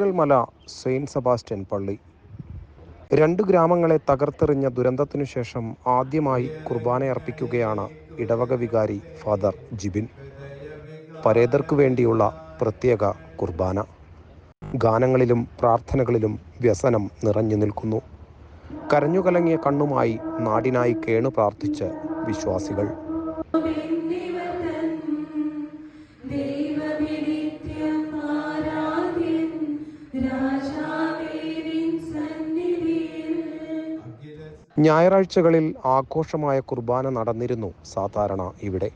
Chooralmala Saint Sebastian പള്ളി. രണ്ട് ഗ്രാമങ്ങളെ തകർത്തെറിഞ്ഞ ദുരന്തത്തിനു ശേഷം ആദ്യമായി കുർബാനയർപ്പിക്കുകയാണ് ഇടവക വികാരി ഫാദർ ജിബിൻ. പരേതർക്ക് വേണ്ടിയുള്ള പ്രത്യേക കുർബാന. ഗാനങ്ങളിലും പ്രാർത്ഥനകളിലും വ്യസനം നിറഞ്ഞു നിൽക്കുന്നു. കരഞ്ഞുകലങ്ങിയ കണ്ണുമായി നാടിനായി കേണു പ്രാർത്ഥിച്ച് വിശ്വാസികൾ. ഞായറാഴ്ചകളിൽ ആഘോഷമായ കുർബാന നടന്നിരുന്നു സാധാരണ ഇവിടെ.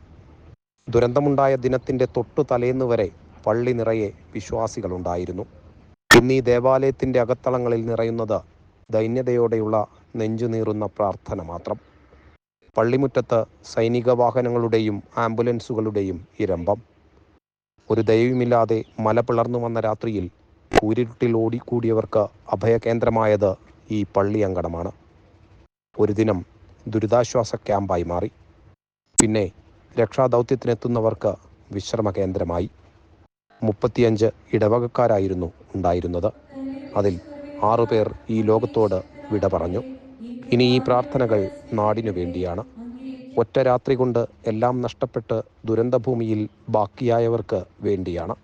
ദുരന്തമുണ്ടായ ദിനത്തിന്റെ തൊട്ടു തലേന്ന് വരെ പള്ളി നിറയെ വിശ്വാസികളുണ്ടായിരുന്നു. ഇന്ന് ഈ അകത്തളങ്ങളിൽ നിറയുന്നത് ദൈന്യതയോടെയുള്ള നെഞ്ചുനീറുന്ന പ്രാർത്ഥന മാത്രം. പള്ളിമുറ്റത്ത് സൈനിക വാഹനങ്ങളുടെയും ആംബുലൻസുകളുടെയും ഇരമ്പം. ഒരു ദയവുമില്ലാതെ മല പിളർന്നു വന്ന രാത്രിയിൽ കൂരിരുട്ടിൽ ഓടിക്കൂടിയവർക്ക് അഭയകേന്ദ്രമായത് ഈ പള്ളി അങ്കണമാണ്. ഒരു ദിനം ദുരിതാശ്വാസ ക്യാമ്പായി മാറി. പിന്നെ രക്ഷാദൗത്യത്തിനെത്തുന്നവർക്ക് വിശ്രമ കേന്ദ്രമായി മുപ്പത്തിയഞ്ച് ഇടവകക്കാരായിരുന്നു ഉണ്ടായിരുന്നത്. അതിൽ ആറുപേർ ഈ ലോകത്തോട് വിട പറഞ്ഞു. ഇനി ഈ പ്രാർത്ഥനകൾ നാടിനു വേണ്ടിയാണ്. ഒറ്റ രാത്രി കൊണ്ട് എല്ലാം നഷ്ടപ്പെട്ട് ദുരന്തഭൂമിയിൽ ബാക്കിയായവർക്ക് വേണ്ടിയാണ്.